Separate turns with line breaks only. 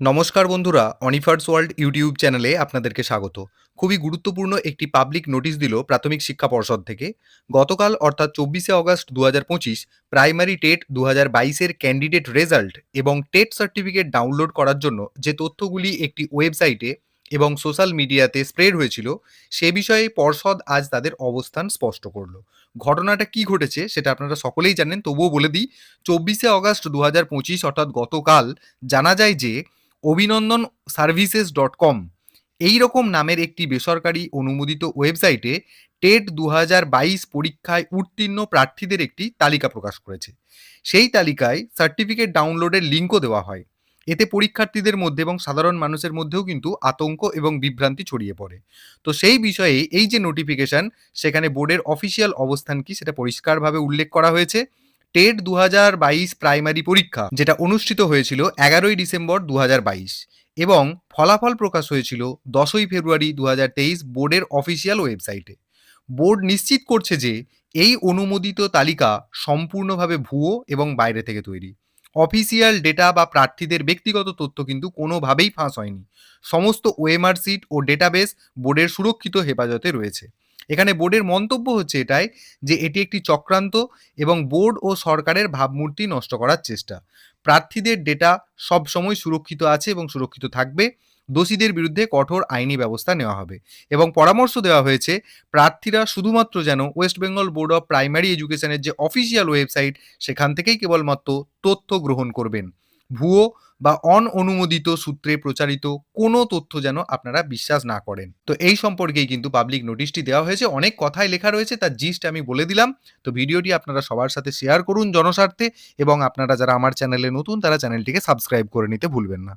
নমস্কার বন্ধুরা, অনিফার্স world YouTube চ্যানেলে আপনাদেরকে স্বাগত। খুবই গুরুত্বপূর্ণ একটি পাবলিক নোটিশ দিল প্রাথমিক শিক্ষা পর্ষদ থেকে। গতকাল অর্থাৎ চব্বিশে অগস্ট দু হাজার পঁচিশ, প্রাইমারি টেট দু হাজার বাইশের ক্যান্ডিডেট রেজাল্ট এবং টেট সার্টিফিকেট ডাউনলোড করার জন্য যে তথ্যগুলি একটি ওয়েবসাইটে এবং সোশ্যাল মিডিয়াতে স্প্রেড হয়েছিল, সে বিষয়ে পর্ষদ আজ তাদের অবস্থান স্পষ্ট করল। ঘটনাটা কি ঘটেছে সেটা আপনারা সকলেই জানেন, তবুও বলে দিই, চব্বিশে অগস্ট দু হাজার পঁচিশ অর্থাৎ গতকাল জানা যায় যে অভিনন্দন সার্ভিসেস ডট কম। এই রকম নামের একটি বেসরকারি অনুমোদিত ওয়েবসাইটে টেট দু বাইশ পরীক্ষায় উত্তীর্ণ প্রার্থীদের একটি তালিকা প্রকাশ করেছে। সেই তালিকায় সার্টিফিকেট ডাউনলোডের লিঙ্কও দেওয়া হয়। এতে পরীক্ষার্থীদের মধ্যে এবং সাধারণ মানুষের মধ্যেও কিন্তু আতঙ্ক এবং বিভ্রান্তি ছড়িয়ে পড়ে। তো সেই বিষয়ে এই যে নোটিফিকেশন সেখানে বোর্ডের অফিসিয়াল অবস্থান কি সেটা পরিষ্কারভাবে উল্লেখ করা হয়েছে। টেট দু প্রাইমারি পরীক্ষা, যেটা অনুষ্ঠিত হয়েছিল এগারোই ডিসেম্বর দু হাজার বাইশ এবং ফলাফল প্রকাশ হয়েছিল দশই ফেব্রুয়ারি দু হাজার তেইশ বোর্ডের অফিসিয়াল ওয়েবসাইটে। বোর্ড নিশ্চিত করছে যে এই অনুমোদিত তালিকা সম্পূর্ণভাবে ভুয়ো এবং বাইরে থেকে তৈরি। অফিসিয়াল ডেটা বা প্রার্থীদের ব্যক্তিগত তথ্য কিন্তু কোনোভাবেই ফাঁস হয়নি। সমস্ত ওএমআর সিট ও ডেটাবেস বোর্ডের সুরক্ষিত হেফাজতে রয়েছে। এখানে বোর্ডের মন্তব্য হচ্ছে এটাই যে এটি একটি চক্রান্ত এবং বোর্ড ও সরকারের ভাবমূর্তি নষ্ট করার চেষ্টা। প্রার্থীদের ডেটা সবসময় সুরক্ষিত আছে এবং সুরক্ষিত থাকবে। দোষীদের বিরুদ্ধে কঠোর আইনি ব্যবস্থা নেওয়া হবে এবং পরামর্শ দেওয়া হয়েছে প্রার্থীরা শুধুমাত্র যেন west Bengal board of primary এডুকেশনের যে অফিসিয়াল ওয়েবসাইট সেখান থেকেই কেবলমাত্র তথ্য গ্রহণ করবেন। ভুয়ো বা অন অনুমোদিত সূত্রে প্রচারিত কোনো তথ্য যেন আপনারা বিশ্বাস না করেন। তো এই সম্পর্কেই কিন্তু পাবলিক নোটিশটি দেওয়া হয়েছে। অনেক কথাই লেখা রয়েছে, তার জিস্ট আমি বলে দিলাম। তো ভিডিওটি আপনারা সবার সাথে শেয়ার করুন জনস্বার্থে এবং আপনারা যারা আমার চ্যানেলে নতুন, তারা চ্যানেলটিকে সাবস্ক্রাইব করে নিতে ভুলবেন না।